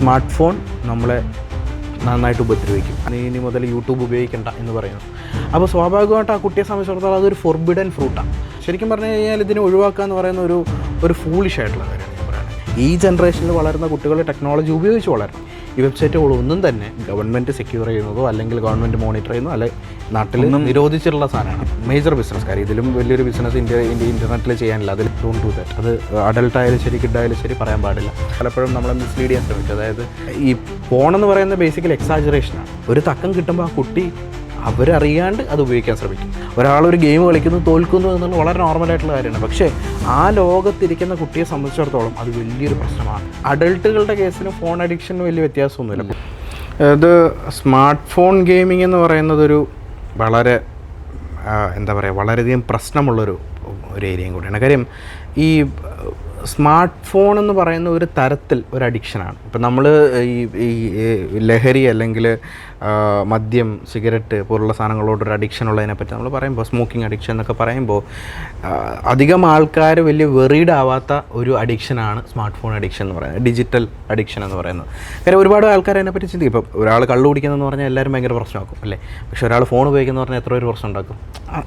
Smart phone നമ്മളെ നന്നായിട്ട് ഉപദ്രവിക്കും. അത് ഇനി മുതൽ യൂട്യൂബ് ഉപയോഗിക്കണ്ട എന്ന് പറയുന്നു. അപ്പോൾ സ്വാഭാവികമായിട്ട് ആ കുട്ടിയെ സംബന്ധിച്ചിടത്തോളം അതൊരു ഫോർബിഡൻ ഫ്രൂട്ടാണ് ശരിക്കും പറഞ്ഞു കഴിഞ്ഞാൽ ഇതിനെ ഒഴിവാക്കുക എന്ന് പറയുന്ന ഒരു ഒരു ഫൂളിഷ് ആയിട്ടുള്ള കാര്യമാണ് ഈ ജനറേഷനിൽ വളരുന്ന കുട്ടികൾ ടെക്നോളജി ഉപയോഗിച്ച് വളരണം. ഈ വെബ്സൈറ്റുകളൊന്നും തന്നെ ഗവൺമെന്റ് സെക്യൂർ ചെയ്യുന്നതോ അല്ലെങ്കിൽ ഗവൺമെന്റ് മോണിറ്റർ ചെയ്യുന്നതോ അല്ലെ നാട്ടിൽ നിരോധിച്ചിട്ടുള്ള സാധനമാണ്. മേജർ ബിസിനസ് കാര്യം. ഇതിലും വലിയൊരു ബിസിനസ് ഇന്ത്യ ഇന്ത്യ ഇന്റർനെറ്റിൽ ചെയ്യാനില്ല. അതിൽ ഡോൺ ഡു ദാറ്റ് അത് അഡൾട്ട് ആയാലും ശരി കിഡ് ആയാലും ശരി പറയാൻ പാടില്ല. പലപ്പോഴും നമ്മളെ മിസ്ലീഡ് ചെയ്യാൻ ശ്രമിച്ചു അതായത് ഈ ഫോണെന്ന് പറയുന്ന ബേസിക്കലി എക്സാജറേഷനാണ് ഒരു തക്കം കിട്ടുമ്പോൾ ആ കുട്ടി അവരറിയാണ്ട് അത് ഉപയോഗിക്കാൻ ശ്രമിക്കും. ഒരാളൊരു ഗെയിം കളിക്കുന്നു തോൽക്കുന്നു എന്നുള്ളത് വളരെ നോർമലായിട്ടുള്ള കാര്യമാണ്. പക്ഷേ ആ ലോകത്തിരിക്കുന്ന കുട്ടിയെ സംബന്ധിച്ചിടത്തോളം അത് വലിയൊരു പ്രശ്നമാണ്. അഡൾട്ടുകളുടെ കേസിന് ഫോൺ അഡിക്ഷന് വലിയ വ്യത്യാസമൊന്നുമില്ല. ഇത് സ്മാർട്ട് ഫോൺ ഗെയിമിംഗ് എന്ന് പറയുന്നതൊരു വളരെ എന്താ പറയുക വളരെയധികം പ്രശ്നമുള്ളൊരു ഒരു ഏരിയയും കൂടിയാണ്. കാര്യം ഈ സ്മാർട്ട് ഫോൺ എന്ന് പറയുന്ന ഒരു തരത്തിൽ ഒരു അഡിക്ഷനാണ് ഇപ്പം നമ്മൾ ഈ ഈ ലഹരി അല്ലെങ്കിൽ മദ്യം സിഗരറ്റ് പോലുള്ള സാധനങ്ങളോടൊരു അഡിക്ഷൻ ഉള്ളതിനെ പറ്റി നമ്മൾ പറയുമ്പോൾ സ്മോക്കിംഗ് അഡിക്ഷൻ എന്നൊക്കെ പറയുമ്പോൾ അധികം ആൾക്കാർ വലിയ വെറീഡ് ആവാത്ത ഒരു അഡിക്ഷനാണ് സ്മാർട്ട് ഫോൺ അഡിക്ഷൻ എന്ന് പറയുന്നത് ഡിജിറ്റൽ അഡിക്ഷൻ എന്ന് പറയുന്നത്. കാര്യം ഒരുപാട് ആൾക്കാർ അതിനെപ്പറ്റി ചിന്തിക്കും. ഇപ്പോൾ ഒരാൾ കള്ളു കുടിക്കുന്നതെന്ന് പറഞ്ഞാൽ എല്ലാവരും ഭയങ്കര പ്രശ്നമാക്കും അല്ലേ? പക്ഷേ ഒരാൾ ഫോൺ ഉപയോഗിക്കുന്ന പറഞ്ഞാൽ എത്ര ഒരു പ്രശ്നം ഉണ്ടാക്കും.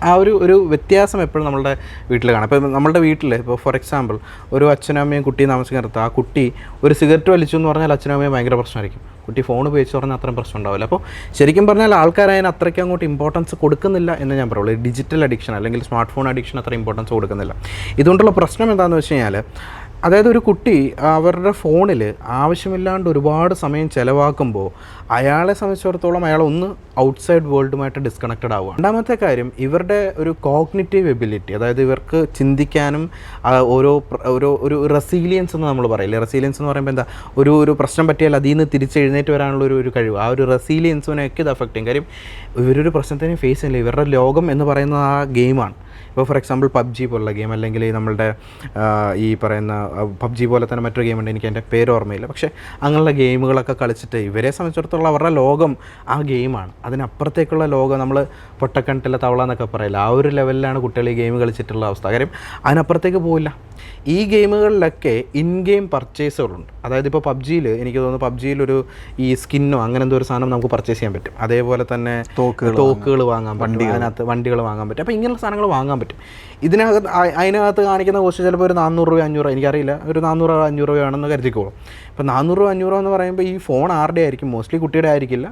ആ ഒരു ഒരു വ്യത്യാസം എപ്പോഴും നമ്മളുടെ വീട്ടിൽ കാണാം. ഇപ്പോൾ നമ്മുടെ വീട്ടിൽ ഇപ്പോൾ ഫോർ എക്സാമ്പിൾ ഒരു അച്ഛനും അമ്മയും കുട്ടിയും താമസിക്കുന്നിടത്ത് ആ കുട്ടി ഒരു സിഗരറ്റ് വലിച്ചു എന്ന് പറഞ്ഞാൽ അച്ഛനും അമ്മയും ഭയങ്കര പ്രശ്നമായിരിക്കും. കുട്ടി ഫോൺ ഉപയോഗിച്ച് പറഞ്ഞാൽ അത്രയും പ്രശ്നം ഉണ്ടാവില്ല. അപ്പോൾ ശരിക്കും പറഞ്ഞാൽ ആൾക്കാർ അതിന് അത്രയ്ക്ക് അങ്ങോട്ട് ഇമ്പോർട്ടൻസ് കൊടുക്കുന്നില്ല എന്ന് ഞാൻ പറയുള്ളൂ. ഡിജിറ്റൽ അഡിക്ഷൻ അല്ലെങ്കിൽ സ്മാർട്ട് ഫോൺ അഡിക്ഷൻ അത്ര ഇമ്പോർട്ടൻസ് കൊടുക്കുന്നില്ല. ഇതുകൊണ്ടുള്ള പ്രശ്നം എന്താണെന്ന് വെച്ച് കഴിഞ്ഞാൽ അതായത് ഒരു കുട്ടി അവരുടെ ഫോണിൽ ആവശ്യമില്ലാണ്ട് ഒരുപാട് സമയം ചിലവാക്കുമ്പോൾ അയാളെ സംബന്ധിച്ചിടത്തോളം അയാൾ ഒന്ന് ഔട്ട്സൈഡ് വേൾഡുമായിട്ട് ഡിസ്കണക്റ്റഡ് ആവുക രണ്ടാമത്തെ കാര്യം ഇവരുടെ ഒരു കോഗ്നിറ്റീവ് എബിലിറ്റി അതായത് ഇവർക്ക് ചിന്തിക്കാനും ഓരോ ഓരോ ഒരു റെസീലിയൻസ് എന്ന് നമ്മൾ പറയില്ലേ? റെസീലിയൻസ് എന്ന് പറയുമ്പോൾ എന്താ? ഒരു ഒരു പ്രശ്നം പറ്റിയാൽ അതിൽ നിന്ന് തിരിച്ച് എഴുന്നേറ്റ് വരാനുള്ള ഒരു ഒരു കഴിവ്. ആ ഒരു റെസീലിയൻസിനെയൊക്കെ ഇത് അഫക്റ്റ് ചെയ്യും. കാര്യം ഇവരൊരു പ്രശ്നത്തിനെ ഫേസ് ചെയ്യില്ല. ഇവരുടെ ലോകം എന്ന് പറയുന്ന ആ ഗെയിമാണ് ഇപ്പോൾ ഫോർ എക്സാമ്പിൾ പബ്ജി പോലുള്ള ഗെയിം അല്ലെങ്കിൽ നമ്മളുടെ ഈ പറയുന്ന പബ്ജി പോലെ തന്നെ മറ്റൊരു ഗെയിമുണ്ട് എനിക്ക് എന്റെ പേര് ഓർമ്മയില്ല. പക്ഷേ അങ്ങനെയുള്ള ഗെയിമുകളൊക്കെ കളിച്ചിട്ട് ഇവരെ സംബന്ധിച്ചിടത്തോളം അവരുടെ ലോകം ആ ഗെയിമാണ്. അതിനപ്പുറത്തേക്കുള്ള ലോകം നമ്മൾ പൊട്ടക്കണ്ടിലെ തവള എന്നൊക്കെ പറയില്ല ആ ഒരു ലെവലിലാണ് കുട്ടികൾ ഈ ഗെയിം കളിച്ചിട്ടുള്ള അവസ്ഥ. കാര്യം അതിനപ്പുറത്തേക്ക് പോവില്ല. ഈ ഗെയിമുകളിലൊക്കെ ഇൻ ഗെയിം പർച്ചേസുകളുണ്ട്. അതായത് ഇപ്പോൾ പബ്ജിയിൽ എനിക്ക് തോന്നുന്നു പബ്ജിയിലൊരു ഈ സ്കിന്നോ അങ്ങനെ എന്തോ ഒരു സാധനം നമുക്ക് പർച്ചേസ് ചെയ്യാൻ പറ്റും. അതേപോലെ തന്നെ തോക്കുകൾ തോക്കുകൾ വാങ്ങാൻ പറ്റും. അതിനകത്ത് വണ്ടികൾ വാങ്ങാൻ പറ്റും. അപ്പോൾ ഇങ്ങനെയുള്ള സാധനങ്ങൾ വാങ്ങാൻ പറ്റും. ഇതിനകത്ത് അതിനകത്ത് കാണിക്കുന്ന കോസ്റ്റ് ചിലപ്പോൾ ഒരു നാനൂറ് രൂപ അഞ്ഞൂറ് രൂപ എനിക്കറിയില്ല. ഒരു നാനൂറ് അഞ്ഞൂറ് രൂപയാണെന്ന് കരുതിക്കോളും. ഇപ്പോൾ നാനൂറ് രൂപ അഞ്ഞൂറ് രൂപ എന്ന് പറയുമ്പോൾ ഈ ഫോൺ ആരുടെ ആയിരിക്കും? മോസ്റ്റ്ലി കുട്ടിയുടെ ആയിരിക്കില്ല.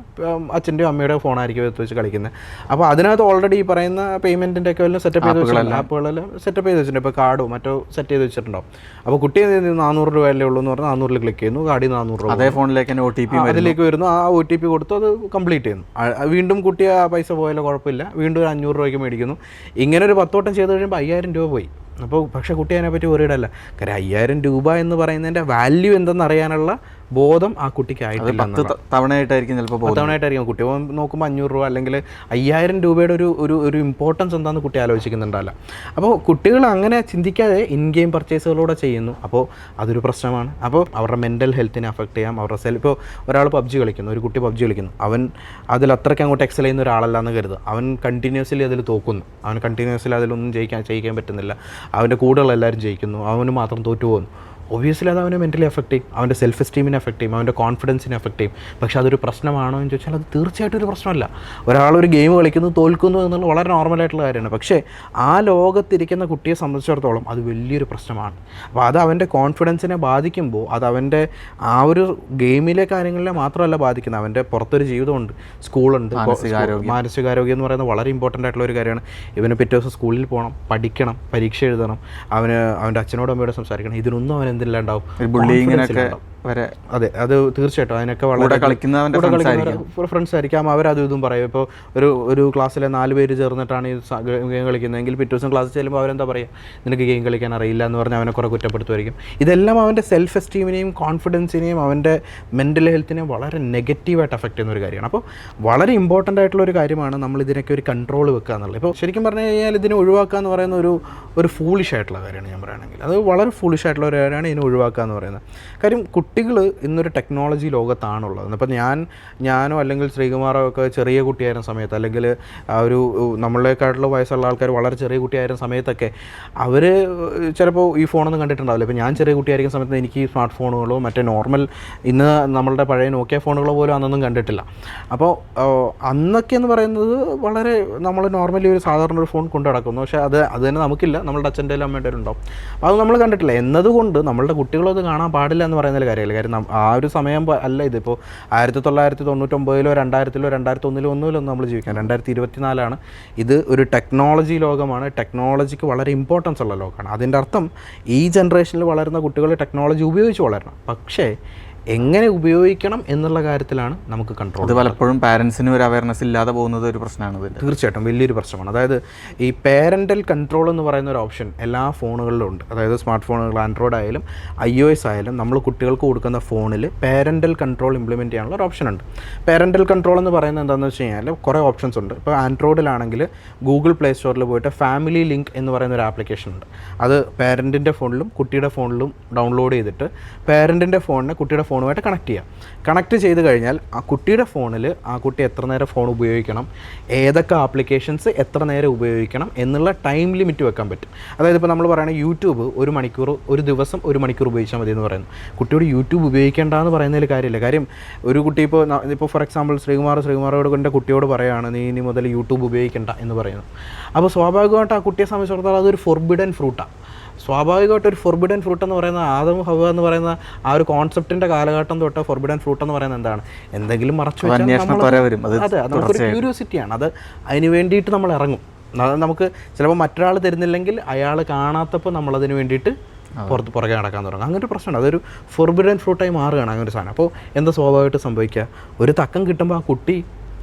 അച്ഛന്റെയോ അമ്മയുടെ ഫോണായിരിക്കും എടുത്ത് വെച്ച് കളിക്കുന്നത്. അപ്പോൾ അതിനകത്ത് ഓൾറെഡി ഈ പറയുന്ന പേയ്മെന്റിന്റെ ഒക്കെ വല്ലതും സെറ്റപ്പ് ചെയ്ത് വെച്ചിട്ടുണ്ട്? ആപ്പുകളെല്ലാം. സെറ്റപ്പ് ചെയ്ത് വെച്ചിട്ടുണ്ട്. ഇപ്പോൾ കാർഡോ മറ്റോ സെറ്റ് ചെയ്ത് വെച്ചിട്ടുണ്ടാവും അപ്പോൾ കുട്ടി നാനൂറ് രൂപ രൂപയല്ലേ ഉള്ളൂ എന്ന് പറഞ്ഞാൽ നാനൂറിൽ ക്ലിക്ക് ചെയ്യുന്നു. കാർഡിൽ നാനൂറ് രൂപ അതേ ഫോണിലേക്ക് തന്നെ ഒ ടി പി അതിലേക്ക് വരുന്നു. ആ ഒ ടി പി കൊടുത്തു. അത് കംപ്ലീറ്റ് ചെയ്യുന്നു. വീണ്ടും കുട്ടി ആ പൈസ പോയാലോ കുഴപ്പമില്ല. വീണ്ടും ഒരു അഞ്ഞൂറ് രൂപയ്ക്ക് മേടിക്കുന്നു. ഇങ്ങനെ ഒരു പത്തോട്ടം ചെയ്ത് കഴിയുമ്പോൾ അയ്യായിരം രൂപ പോയി. അപ്പോൾ പക്ഷേ കുട്ടി അതിനെപ്പറ്റി ഒരിടല്ല കാര്യം അയ്യായിരം രൂപ എന്ന് പറയുന്നതിന്റെ വാല്യൂ എന്തെന്ന് അറിയാനുള്ള ബോധം ആ കുട്ടിക്ക് ആയിട്ടില്ല തവണയായിട്ടായിരിക്കും ചിലപ്പോൾ തവണയായിട്ടായിരിക്കും. കുട്ടി നോക്കുമ്പോൾ അഞ്ഞൂറ് രൂപ അല്ലെങ്കിൽ അയ്യായിരം രൂപയുടെ ഒരു ഒരു ഒരു ഇമ്പോർട്ടൻസ് എന്താണെന്ന് കുട്ടി ആലോചിക്കുന്നുണ്ടല്ല അപ്പോൾ കുട്ടികൾ അങ്ങനെ ചിന്തിക്കാതെ ഇൻ ഗെയിം പർച്ചേസുകളൂടെ ചെയ്യുന്നു. അപ്പോൾ അതൊരു പ്രശ്നമാണ്. അപ്പോൾ അവരുടെ മെന്റൽ ഹെൽത്തിനെ അഫക്റ്റ് ചെയ്യാം. അവരുടെ സെൽ ഇപ്പോൾ ഒരാൾ പബ്ജി കളിക്കുന്നു. ഒരു കുട്ടി പബ്ജി കളിക്കുന്നു. അവൻ അതിൽ അത്രയ്ക്ക് അങ്ങോട്ട് എക്സൽ ചെയ്യുന്ന ഒരാളല്ല എന്ന് കരുതുക. അവൻ കണ്ടിന്യൂസ്ലി അതിൽ തോക്കുന്നു. അവൻ കണ്ടിന്യൂസ്ലി അതിലൊന്നും ജയിക്കാൻ ചെയ്യിക്കാൻ പറ്റുന്നില്ല. അവന്റെ കൂടെയുള്ള എല്ലാവരും ജയിക്കുന്നു. അവന് മാത്രം തോറ്റു പോകുന്നു ഒബ്വിയസ്ലി അത് അവനെ മെന്റലി എഫക്റ്റ് ചെയ്യും അവന്റെ സെൽഫ് എസ്റ്റീമിനെ എഫക്റ്റ് ചെയ്യും അവന്റെ കോൺഫിഡൻസിനെ എഫക്റ്റ് ചെയ്യും. പക്ഷേ അതൊരു പ്രശ്നമാണോ എന്ന് ചോദിച്ചാൽ അത് തീർച്ചയായിട്ടും ഒരു പ്രശ്നമല്ല. ഒരാളൊരു ഗെയിം കളിക്കുന്നു തോൽക്കുന്നു എന്നുള്ളത് വളരെ നോർമലായിട്ടുള്ള കാര്യമാണ്. പക്ഷേ ആ ലോകത്തിരിക്കുന്ന കുട്ടിയെ സംബന്ധിച്ചിടത്തോളം അത് വലിയൊരു പ്രശ്നമാണ്. അപ്പോൾ അത് അവന്റെ കോൺഫിഡൻസിനെ ബാധിക്കുമ്പോൾ അത് അവന്റെ ആ ഒരു ഗെയിമിലെ കാര്യങ്ങളിലെ മാത്രമല്ല ബാധിക്കുന്നത്. അവന്റെ പുറത്തൊരു ജീവിതമുണ്ട് സ്കൂളുണ്ട് മാനസികാരോഗ്യം. എന്ന് പറയുന്നത് വളരെ ഇമ്പോർട്ടന്റ് ആയിട്ടുള്ള ഒരു കാര്യമാണ്. ഇവന് പിറ്റേ ദിവസം സ്കൂളിൽ പോകണം പഠിക്കണം പരീക്ഷ എഴുതണം അവന് അവന്റെ അച്ഛനോടും അമ്മയോടും സംസാരിക്കണം. ഇതിനൊന്നും അവൻ എന്തില്ലാണ്ടാവും ബുള്ളിങ്ങിനൊക്കെ വരെ അതെ അത് തീർച്ചയായിട്ടും. അതിനൊക്കെ വളരെ ആയിരിക്കും. ഫ്രണ്ട്സ് ആയിരിക്കാം. അവരതും ഇതും പറയും. ഇപ്പോൾ ഒരു ഒരു ക്ലാസ്സിലെ നാല് പേര് ചേർന്നിട്ടാണ് ഈ ഗെയിം കളിക്കുന്നത്. കളിക്കുന്നതെങ്കിൽ പിറ്റേ ദിവസം ക്ലാസ്സിൽ ചെല്ലുമ്പോൾ അവരെന്താ പറയുക നിനക്ക് ഗെയിം കളിക്കാൻ അറിയില്ല എന്ന് പറഞ്ഞ് അവനെ കുറേ കുറ്റപ്പെടുത്തുമായിരിക്കും. ഇതെല്ലാം അവന്റെ സെൽഫ് എസ്റ്റീമിനെയും കോൺഫിഡൻസിനെയും അവന്റെ മെന്റൽ ഹെൽത്തിനെയും വളരെ നെഗറ്റീവായിട്ട് അഫക്റ്റ് ചെയ്യുന്ന ഒരു കാര്യമാണ്. അപ്പോൾ വളരെ ഇമ്പോർട്ടന്റ് ആയിട്ടുള്ള ഒരു കാര്യമാണ് നമ്മൾ ഇതിനൊക്കെ ഒരു കൺട്രോൾ വെക്കുക എന്നുള്ളത്. ഇപ്പോൾ ശരിക്കും പറഞ്ഞു കഴിഞ്ഞാൽ ഇതിനെ ഒഴിവാക്കുക എന്ന് പറയുന്ന ഒരു ഒരു ഫൂളിഷ് ആയിട്ടുള്ള കാര്യമാണ് ഞാൻ പറയുകയാണെങ്കിൽ. അത് വളരെ ഫൂളിഷ് ആയിട്ടുള്ള ഒരു കാര്യമാണ് ഇതിനെ ഒഴിവാക്കുക എന്ന് പറയുന്നത്. കാര്യം കുട്ടികൾ ഇന്നൊരു ടെക്നോളജി ലോകത്താണുള്ളത്. അപ്പോൾ ഞാൻ ഞാനോ അല്ലെങ്കിൽ ശ്രീകുമാറോ ഒക്കെ ചെറിയ കുട്ടിയായിരുന്ന സമയത്ത് അല്ലെങ്കിൽ ആ ഒരു നമ്മളെക്കാട്ടുള്ള വയസ്സുള്ള ആൾക്കാർ വളരെ ചെറിയ കുട്ടിയായിരുന്ന സമയത്തൊക്കെ അവർ ചിലപ്പോൾ ഈ ഫോണൊന്നും കണ്ടിട്ടുണ്ടാവില്ല. ഇപ്പോൾ ഞാൻ ചെറിയ കുട്ടിയായിരിക്കുന്ന സമയത്ത് എനിക്ക് സ്മാർട്ട് ഫോണുകളോ മറ്റേ നോർമൽ ഇന്ന് നമ്മളുടെ പഴയ നോക്കിയ ഫോണുകളോ പോലും അന്നൊന്നും കണ്ടിട്ടില്ല. അപ്പോൾ അന്നൊക്കെ എന്ന് പറയുന്നത് വളരെ നമ്മൾ നോർമലി ഒരു സാധാരണ ഒരു ഫോൺ കൊണ്ടു നടക്കുന്നു. പക്ഷേ അത് അത് തന്നെ നമുക്കില്ല. നമ്മളുടെ അച്ഛന്റെ അമ്മയുടെ ഉണ്ടാവും. അപ്പോൾ അത് നമ്മൾ കണ്ടിട്ടില്ല. എന്നതുകൊണ്ട് നമ്മളുടെ കുട്ടികളത് കാണാൻ പാടില്ല എന്ന് പറയുന്നതിൽ കാര്യമില്ല കാര്യം ആ ഒരു സമയം അല്ല ഇതിപ്പോൾ ആയിരത്തി തൊള്ളായിരത്തി തൊണ്ണൂറ്റൊമ്പതിലോ രണ്ടായിരത്തിലോ രണ്ടായിരത്തി ഒന്നിലോ ഒന്നുമിലോ നമ്മൾ ജീവിക്കാൻ രണ്ടായിരത്തി ഇരുപത്തിനാലാണ് ഇത് ഒരു ടെക്നോളജി ലോകമാണ്. ടെക്നോളജിക്ക് വളരെ ഇമ്പോർട്ടൻസ് ഉള്ള ലോകമാണ് അതിന്റെ അർത്ഥം ഈ ജനറേഷനിൽ വളരുന്ന കുട്ടികൾ ടെക്നോളജി ഉപയോഗിച്ച് വളരണം. പക്ഷേ എങ്ങനെ ഉപയോഗിക്കണം എന്നുള്ള കാര്യത്തിലാണ് നമുക്ക് കൺട്രോൾ അത് പലപ്പോഴും പാരൻസിന് ഒരു അവയർനെസ് ഇല്ലാതെ പോകുന്നത് ഒരു പ്രശ്നമാണ് തീർച്ചയായിട്ടും വലിയൊരു പ്രശ്നമാണ്. അതായത് ഈ പേരന്റൽ കൺട്രോൾ എന്ന് പറയുന്ന ഒരു ഓപ്ഷൻ എല്ലാ ഫോണുകളിലും ഉണ്ട്. അതായത് സ്മാർട്ട് ഫോണുകൾ ആൻഡ്രോയിഡ് ആയാലും ഐ ഒ എസ് ആയാലും നമ്മൾ കുട്ടികൾക്ക് കൊടുക്കുന്ന ഫോണിൽ പേരന്റൽ കൺട്രോൾ ഇംപ്ലിമെന്റ് ചെയ്യാനുള്ള ഒരു ഓപ്ഷൻ ഉണ്ട്. പേരന്റൽ കൺട്രോൾ എന്ന് പറയുന്നത് എന്താണെന്ന് വെച്ച് കഴിഞ്ഞാൽ കുറേ ഓപ്ഷൻസ് ഉണ്ട്. ഇപ്പോൾ ആൻഡ്രോയിഡിലാണെങ്കിൽ ഗൂഗിൾ പ്ലേ സ്റ്റോറിൽ പോയിട്ട് ഫാമിലി ലിങ്ക് എന്ന് പറയുന്ന ഒരു ആപ്ലിക്കേഷൻ ഉണ്ട്. അത് പേരന്റിന്റെ ഫോണിലും കുട്ടിയുടെ ഫോണിലും ഡൗൺലോഡ് ചെയ്തിട്ട് പേരന്റിന്റെ ഫോണിനെ കുട്ടിയുടെ ഫോണുമായിട്ട് കണക്ട് ചെയ്യാം. കണക്ട് ചെയ്ത് കഴിഞ്ഞാൽ ആ കുട്ടിയുടെ ഫോണിൽ ആ കുട്ടി എത്ര നേരം ഫോൺ ഉപയോഗിക്കണം ഏതൊക്കെ ആപ്ലിക്കേഷൻസ് എത്ര നേരം ഉപയോഗിക്കണം എന്നുള്ള ടൈം ലിമിറ്റ് വെക്കാൻ പറ്റും. അതായത് ഇപ്പോൾ നമ്മൾ പറയുകയാണെങ്കിൽ യൂട്യൂബ് ഒരു മണിക്കൂർ ഒരു ദിവസം ഒരു മണിക്കൂർ ഉപയോഗിച്ചാൽ മതി എന്ന് പറയുന്നു. കുട്ടിയോട് യൂട്യൂബ് ഉപയോഗിക്കേണ്ട എന്ന് പറയുന്നതിൽ കാര്യമില്ല. കാര്യം ഒരു കുട്ടി ഇപ്പോൾ ഇപ്പോൾ ഫോർ എക്സാമ്പിൾ ശ്രീകുമാർ ശ്രീകുമാറോട് എന്റെ കുട്ടിയോട് പറയുകയാണ് നീ ഇനി മുതൽ യൂട്യൂബ് ഉപയോഗിക്കേണ്ട എന്ന് പറയുന്നു. അപ്പോൾ സ്വാഭാവികമായിട്ട് ആ കുട്ടിയെ സംബന്ധിച്ചിടത്തോളം അതൊരു ഫോർബിഡൻ ഫ്രൂട്ടാണ് സ്വാഭാവികമായിട്ട് ഒരു ഫോർബിഡൻ ഫ്രൂട്ട് എന്ന് പറയുന്ന ആദം ഹവ എന്ന് പറയുന്ന ആ ഒരു കോൺസെപ്റ്റിന്റെ കാലഘട്ടം തൊട്ട് ഫോർബിഡൻ ഫ്രൂട്ട് എന്ന് പറയുന്നത് എന്താണ്? എന്തെങ്കിലും മറച്ചു വെച്ചാൽ. അത് നമുക്കൊരു ക്യൂരിയോസിറ്റിയാണ് അത് അതിന് വേണ്ടിയിട്ട് നമ്മൾ ഇറങ്ങും. നമുക്ക് ചിലപ്പോൾ മറ്റൊരാൾ തരുന്നില്ലെങ്കിൽ അയാൾ കാണാത്തപ്പോൾ നമ്മളതിന് വേണ്ടിയിട്ട് പുറത്ത് പുറകെ നടക്കാൻ തുടങ്ങും. അങ്ങനെ ഒരു പ്രശ്നമുണ്ട്. അതൊരു ഫോർബിഡൻ ഫ്രൂട്ടായി മാറുകയാണ് അങ്ങനെ ഒരു സാധനം. അപ്പോൾ എന്താ സ്വാഭാവികമായിട്ട് സംഭവിക്കുക? ഒരു തക്കം കിട്ടുമ്പോൾ ആ കുട്ടി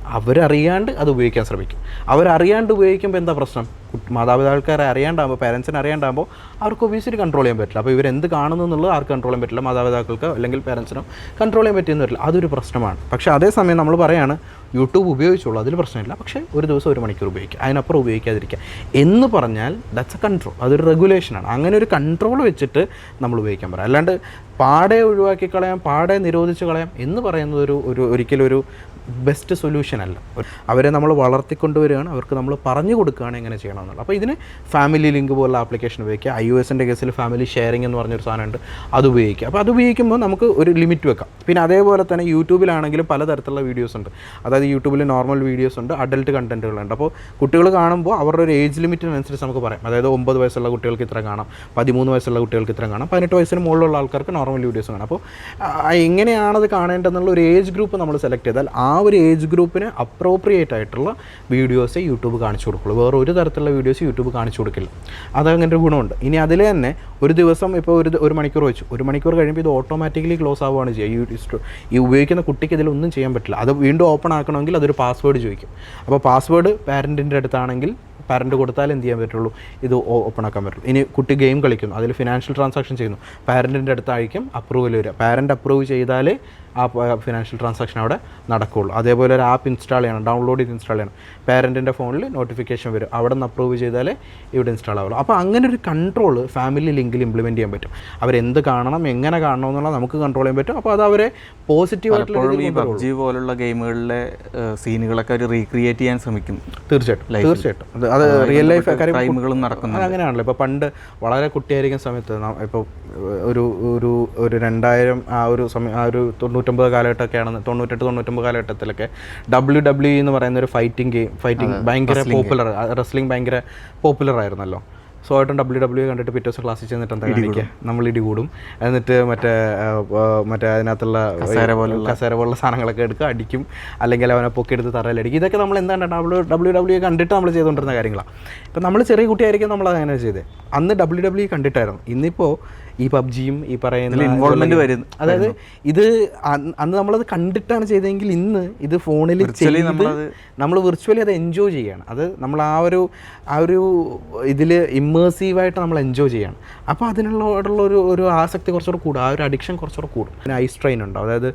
അവരറിയാണ്ട് അത് ഉപയോഗിക്കാൻ ശ്രമിക്കും. അവരറിയാണ്ട് ഉപയോഗിക്കുമ്പോൾ എന്താ പ്രശ്നം? മാതാപിതാക്കാരെ അറിയാണ്ടാകുമ്പോൾ പാരൻസിനെ അറിയാണ്ടാകുമ്പോൾ അവർക്ക് ഒബിയസ്ലി കൺട്രോൾ ചെയ്യാൻ പറ്റില്ല. അപ്പോൾ ഇവരെന്ത് കാണുന്നു എന്നുള്ളത് ആർക്ക് കൺട്രോൾ ചെയ്യാൻ പറ്റില്ല? മാതാപിതാക്കൾക്ക് അല്ലെങ്കിൽ പാരൻസിനോ കൺട്രോൾ ചെയ്യാൻ പറ്റിയെന്ന് വരില്ല. അതൊരു പ്രശ്നമാണ്. പക്ഷേ അതേസമയം നമ്മൾ പറയാണ് യൂട്യൂബ് ഉപയോഗിച്ചുള്ളൂ അതിൽ പ്രശ്നമില്ല. പക്ഷേ ഒരു ദിവസം ഒരു മണിക്കൂർ ഉപയോഗിക്കുക അതിനപ്പുറം ഉപയോഗിക്കാതിരിക്കുക എന്ന് പറഞ്ഞാൽ ദാറ്റ്സ് എ കൺട്രോൾ അതൊരു റെഗുലേഷനാണ് അങ്ങനെ ഒരു കൺട്രോൾ വെച്ചിട്ട് നമ്മൾ ഉപയോഗിക്കാൻ പറയാം. അല്ലാണ്ട് പാടെ ഒഴിവാക്കി കളയാം പാടെ നിരോധിച്ച് കളയാം എന്ന് പറയുന്നത് ഒരു ഒരു ഒരിക്കലും ഒരു ബെസ്റ്റ് സൊല്യൂഷൻ അല്ല. അവരെ നമ്മൾ വളർത്തിക്കൊണ്ടുവരികയാണ് അവർക്ക് നമ്മൾ പറഞ്ഞു കൊടുക്കുകയാണ് എങ്ങനെ ചെയ്യണമെന്നുള്ളത് അപ്പോൾ ഇതിന് ഫാമിലി ലിങ്ക് പോലുള്ള ആപ്ലിക്കേഷൻ ഉപയോഗിക്കുക. ഐ ഒ എസിന്റെ കേസിൽ ഫാമിലി ഷെയറിംഗ് എന്ന് പറഞ്ഞൊരു സാധനമുണ്ട് അത് ഉപയോഗിക്കുക. അപ്പോൾ അത് ഉപയോഗിക്കുമ്പോൾ നമുക്ക് ഒരു ലിമിറ്റ് വെക്കാം. പിന്നെ അതേപോലെ തന്നെ യൂട്യൂബിലാണെങ്കിലും പലതരത്തിലുള്ള വീഡിയോസ് ഉണ്ട്. അതായത് യൂട്യൂബിൽ നോർമൽ വീഡിയോസ് ഉണ്ട് അഡൽട്ട് കണ്ടന്റുകളുണ്ട് അപ്പോൾ കുട്ടികൾ കാണുമ്പോൾ അവരുടെ ഒരു ഏജ് ലിമിറ്റിനനുസരിച്ച് നമുക്ക് പറയാം. അതായത് ഒമ്പത് വയസ്സുള്ള കുട്ടികൾക്ക് ഇത്ര കാണാം പതിമൂന്ന് വയസ്സുള്ള കുട്ടികൾക്ക് ഇത്ര കാണാം പതിനെട്ട് വയസ്സിന് മുകളിലുള്ള ആൾക്കാർക്ക് നോർമൽ വീഡിയോസ് കാണാം. അപ്പോൾ എങ്ങനെയാണത് കാണേണ്ടതെന്നുള്ള ഒരു ഏജ് ഗ്രൂപ്പ് നമ്മൾ സെലക്ട് ചെയ്താൽ ആ ഒരു ഏജ് ഗ്രൂപ്പിന് അപ്രോപ്രിയേറ്റ് ആയിട്ടുള്ള വീഡിയോസ് യൂട്യൂബ് കാണിച്ചു കൊടുക്കുള്ളൂ. വേറെ ഒരു തരത്തിലുള്ള വീഡിയോസ് യൂട്യൂബ് കാണിച്ചു കൊടുക്കില്ല. അത് അങ്ങനെ ഒരു ഗുണമുണ്ട്. ഇനി അതിൽ തന്നെ ഒരു ദിവസം ഇപ്പോൾ ഒരു ഒരു മണിക്കൂർ വെച്ചു. ഒരു മണിക്കൂർ കഴിയുമ്പോൾ ഇത് ഓട്ടോമാറ്റിക്കലി ക്ലോസ് ആവുകയാണ് ചെയ്യുക. ഈ ഉപയോഗിക്കുന്ന കുട്ടിക്ക് ഇതിലൊന്നും ചെയ്യാൻ പറ്റില്ല. അത് വീണ്ടും ഓപ്പൺ ആക്കണമെങ്കിൽ അതൊരു പാസ്വേഡ് ചോദിക്കും. അപ്പോൾ പാസ്വേഡ് പാരന്റിന്റെ അടുത്താണെങ്കിൽ പാരന്റ് കൊടുത്താൽ എന്ത് ചെയ്യാൻ പറ്റുള്ളൂ? ഇത് ഓപ്പൺ ആക്കാൻ പറ്റുള്ളൂ. ഇനി കുട്ടി ഗെയിം കളിക്കുന്നു. അതിൽ ഫിനാൻഷ്യൽ ട്രാൻസാക്ഷൻ ചെയ്യുന്നു. പാരന്റിന്റെ അടുത്തായിരിക്കും അപ്രൂവൽ വരിക. പാരന്റ് അപ്രൂവ് ചെയ്താലേ ആ ഫിനാൻഷ്യൽ ട്രാൻസാക്ഷൻ അവിടെ നടക്കുകയുള്ളൂ അതേപോലെ ഒരു ആപ്പ് ഇൻസ്റ്റാൾ ചെയ്യണം ഡൗൺലോഡ് ചെയ്ത് ഇൻസ്റ്റാൾ ചെയ്യണം. പാരന്റിന്റെ ഫോണിൽ നോട്ടിഫിക്കേഷൻ വരും. അവിടെ നിന്ന് അപ്രൂവ് ചെയ്താലേ ഇവിടെ ഇൻസ്റ്റാൾ ആവുള്ളൂ. അപ്പോൾ അങ്ങനെ ഒരു കൺട്രോൾ ഫാമിലി ലിങ്കിൽ ഇംപ്ലിമെന്റ് ചെയ്യാൻ പറ്റും. അവരെന്ത് കാണണം എങ്ങനെ കാണണം എന്നുള്ളത് നമുക്ക് കൺട്രോൾ ചെയ്യാൻ പറ്റും. അപ്പോൾ അത് അവരെ പോസിറ്റീവായിട്ടുള്ള ഈ പബ്ജി പോലുള്ള ഗെയിമുകളിലെ സീനുകളൊക്കെ അവർ റീക്രിയേറ്റ് ചെയ്യാൻ ശ്രമിക്കും. തീർച്ചയായിട്ടും തീർച്ചയായിട്ടും. അത് അത് റിയൽ ലൈഫ് ഗെയിമുകളും ക്രൈമുകളും നടക്കുന്നു അത് അങ്ങനെയാണല്ലോ. ഇപ്പോൾ പണ്ട് വളരെ കുട്ടിയായിരിക്കുന്ന സമയത്ത് ഇപ്പോൾ ഒരു ഒരു ഒരു രണ്ടായിരം ആ ഒരു സമയം ആ ഒരു തൊണ്ണൂറ്റൊമ്പത് കാലഘട്ടമൊക്കെയാണ് തൊണ്ണൂറ്റെട്ട് തൊണ്ണൂറ്റൊമ്പത് കാലഘട്ടത്തിലൊക്കെ ഡബ്ല്യു ഡബ്ല്യു എന്ന് പറയുന്ന ഒരു ഫൈറ്റിംഗ് ഗെയിം ഫൈറ്റിംഗ് ഭയങ്കര പോപ്പുലർ റെസ്ലിംഗ് ഭയങ്കര പോപ്പുലർ ആയിരുന്നല്ലോ. സോ ആയിട്ടും ഡബ്ല്യു ഡബ്ല്യു കണ്ടിട്ട് പിറ്റേ ദിവസം ക്ലാസ്സിൽ ചെന്നിട്ട് എന്താ കാണിക്കുക? നമ്മൾ ഇടി കൂടും. എന്നിട്ട് മറ്റേ മറ്റേ അതിനകത്തുള്ള കസേര പോലുള്ള. സാധനങ്ങളൊക്കെ എടുക്കുക അടിക്കും. അല്ലെങ്കിൽ അവനെ പൊക്കി പൊക്കിയെടുത്ത് തറയിലടിക്കും. ഇതൊക്കെ നമ്മൾ എന്താണ് ഡബ്ല്യു ഡബ്ല്യു ഡബ്ല്യു കണ്ടിട്ട് നമ്മൾ ചെയ്തുകൊണ്ടിരുന്ന കാര്യങ്ങളാണ് ഇപ്പം നമ്മൾ ചെറിയ കുട്ടിയായിരിക്കും നമ്മൾ അങ്ങനെ ചെയ്തത്. അന്ന് ഡബ്ല്യു ഡബ്ല്യു കണ്ടിട്ടായിരുന്നു. ഇന്നിപ്പോൾ ഈ പബ്ജിയും ഈ പറയുന്ന ഇൻവോൾവ്മെന്റ് വരുന്നു. അതായത് ഇത് അന്ന് നമ്മളത് കണ്ടിട്ടാണ് ചെയ്തതെങ്കിൽ ഇന്ന് ഇത് ഫോണിൽ നമ്മൾ വിർച്വലി അത് എൻജോയ് ചെയ്യാണ്. അത് നമ്മൾ ആ ഒരു ആ ഒരു ഇതിൽ ഇമ്മേഴ്സീവായിട്ട് നമ്മൾ എൻജോയ് ചെയ്യാണ്. അപ്പോൾ അതിനുള്ള ഒരു ഒരു ആസക്തി കുറച്ചുകൂടെ കൂടും. ആ ഒരു അഡിക്ഷൻ കുറച്ചുകൂടെ കൂടും. പിന്നെ ഐ സ്ട്രെയിൻ ഉണ്ടാവും. അതായത്